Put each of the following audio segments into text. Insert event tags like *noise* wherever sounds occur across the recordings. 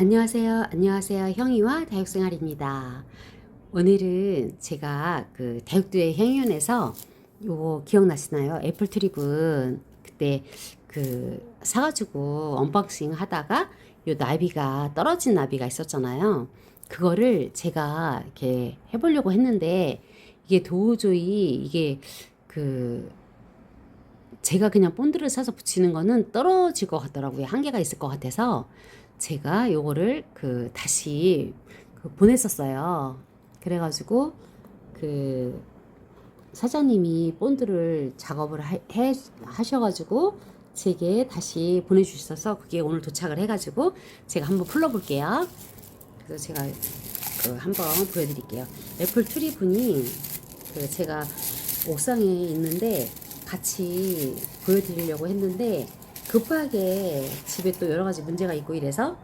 안녕하세요. 안녕하세요. 형이와 다육생활입니다. 오늘은 제가 그 다육도의 향연에서 요거 기억나시나요? 애플 트립은 그때 그 사가지고 언박싱 하다가 요 나비가 떨어진 나비가 있었잖아요. 그거를 제가 이렇게 해보려고 했는데 이게 도저히 이게 그 제가 그냥 본드를 사서 붙이는 거는 떨어질 것 같더라고요. 한계가 있을 것 같아서 제가 요거를 그 다시 그 보냈었어요. 그래가지고 그 사장님이 본드를 작업을 하, 해, 하셔가지고 제게 다시 보내주셔서 그게 오늘 도착을 해가지고 제가 한번 풀러볼게요. 그래서 제가 그 한번 보여드릴게요. 애플 트리분이 그 제가 옥상에 있는데 같이 보여드리려고 했는데 급하게 집에 또 여러 가지 문제가 있고 이래서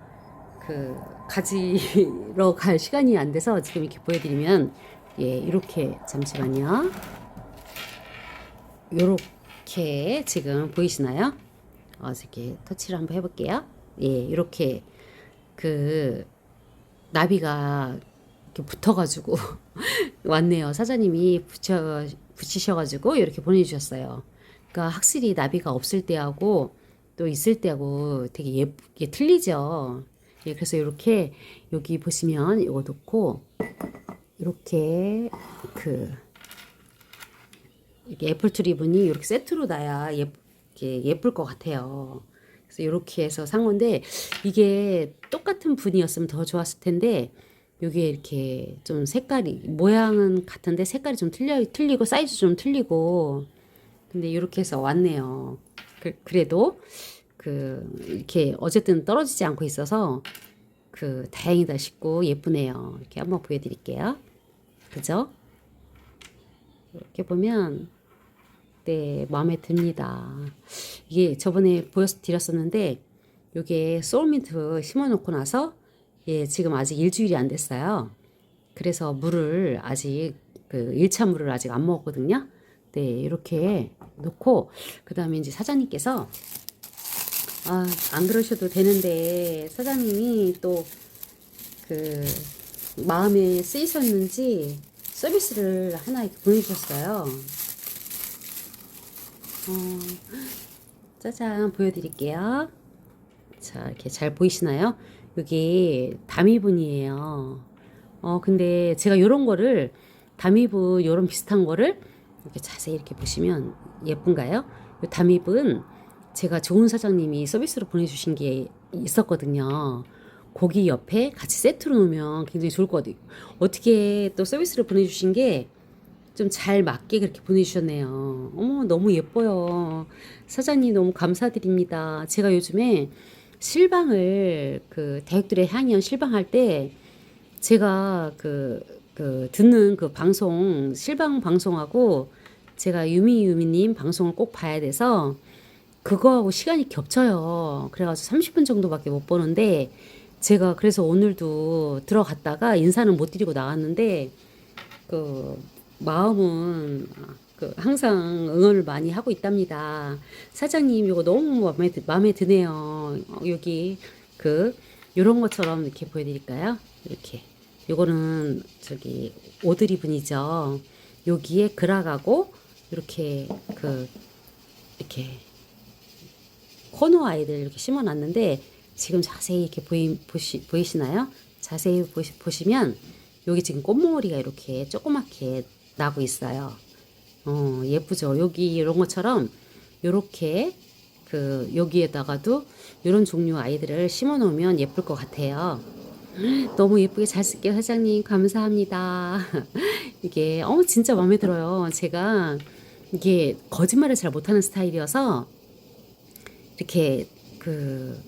그 가지러 갈 시간이 안 돼서 지금 이렇게 보여드리면 예 이렇게 잠시만요 요렇게 지금 보이시나요? 어, 이렇게 터치를 한번 해볼게요. 예, 이렇게 그 나비가 이렇게 붙어가지고 *laughs* 왔네요. 사장님이 붙여 붙이셔가지고 이렇게 보내주셨어요. 그러니까 확실히 나비가 없을 때하고 또 있을 때하고 되게 예쁘게 틀리죠. 예, 그래서 이렇게 여기 보시면 이거 놓고 이렇게 그 이렇게 애플 트리븐이 이렇게 세트로 놔야 예, 예쁠 것 같아요. 그래서 이렇게 해서 산 건데 이게 똑같은 분이었으면 더 좋았을 텐데 여기에 이렇게 좀 색깔이 모양은 같은데 색깔이 좀 틀려 틀리고 사이즈 좀 틀리고 근데 이렇게 해서 왔네요. 그, 그래도 그 이렇게 어쨌든 떨어지지 않고 있어서 그 다행이다 싶고 예쁘네요. 이렇게 한번 보여드릴게요. 그죠? 이렇게 보면 네 마음에 듭니다. 이게 저번에 보여드렸었는데 요게 소울민트 심어놓고 나서 예 지금 아직 일주일이 안 됐어요. 그래서 물을 아직 그 1차 물을 아직 안 먹었거든요. 네 이렇게 놓고 그 다음에 이제 사장님께서 아, 안 그러셔도 되는데 사장님이 또 그 마음에 쓰이셨는지 서비스를 하나 보내주셨어요. 어, 짜잔 보여드릴게요. 자 이렇게 잘 보이시나요? 여기 다미분이에요. 어 근데 제가 요런 거를 다미분 요런 비슷한 거를 이렇게 자세히 이렇게 보시면 예쁜가요? 요 다미분 제가 좋은 사장님이 서비스로 보내주신 게 있었거든요. 고기 옆에 같이 세트로 놓으면 굉장히 좋을 것 같아요. 어떻게 또 서비스를 보내주신 게 좀 잘 맞게 그렇게 보내주셨네요. 어머, 너무 예뻐요. 사장님 너무 감사드립니다. 제가 요즘에 실방을 그 대학들의 향연 실방할 때 제가 그, 그 듣는 그 방송, 실방 방송하고 제가 유미 유미님 방송을 꼭 봐야 돼서 그거하고 시간이 겹쳐요. 그래가지고 30분 정도밖에 못 보는데 제가 그래서 오늘도 들어갔다가 인사는 못 드리고 나왔는데 그 마음은 그 항상 응원을 많이 하고 있답니다. 사장님 이거 너무 마음에 드, 마음에 드네요. 어, 여기 그 요런 것처럼 이렇게 보여드릴까요? 이렇게 요거는 저기 오드리 분이죠. 여기에 그라가고 이렇게 그 이렇게 코너 아이들 이렇게 심어놨는데 지금 자세히 이렇게 보이, 보시, 보이시나요? 자세히 보시, 보시면 여기 지금 꽃몽오리가 이렇게 조그맣게 나고 있어요. 어, 예쁘죠? 여기 이런 것처럼 요렇게 그 여기에다가도 이런 종류 아이들을 심어 놓으면 예쁠 것 같아요. 너무 예쁘게 잘 쓸게요, 사장님. 감사합니다. *laughs* 이게, 어, 진짜 마음에 들어요. 제가 이게 거짓말을 잘 못하는 스타일이어서 이렇게 그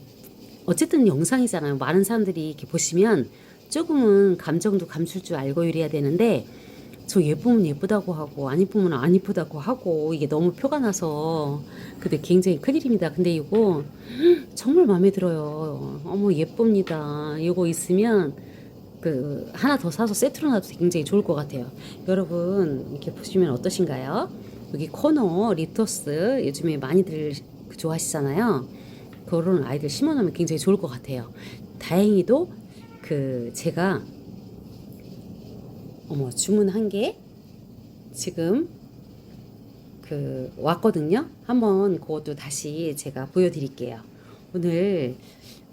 어쨌든 영상이잖아요. 많은 사람들이 이렇게 보시면 조금은 감정도 감출 줄 알고 이래야 되는데 저 예쁘면 예쁘다고 하고 안 예쁘면 안 예쁘다고 하고 이게 너무 표가 나서 근데 굉장히 큰일입니다. 근데 이거 *gasps* 정말 마음에 들어요. 어머 예쁩니다. 이거 있으면 그 하나 더 사서 세트로 놔도 굉장히 좋을 것 같아요. 여러분 이렇게 보시면 어떠신가요? 여기 코너 리토스 요즘에 많이들 좋아하시잖아요. 그런 아이들 심어놓으면 굉장히 좋을 것 같아요. 다행히도 그 제가 어머 주문한 게 지금 그 왔거든요. 한번 그것도 다시 제가 보여드릴게요. 오늘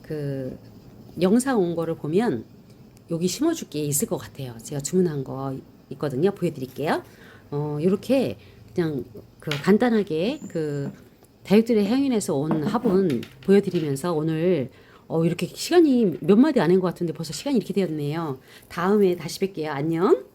그 영상 온 거를 보면 여기 심어줄 게 있을 것 같아요. 제가 주문한 거 있거든요. 보여드릴게요. 어 이렇게 그냥 그 간단하게 그 다육들의 향연에서 온 화분 보여드리면서 오늘 어 이렇게 시간이 몇 마디 안 한 것 같은데 벌써 시간이 이렇게 되었네요. 다음에 다시 뵐게요. 안녕.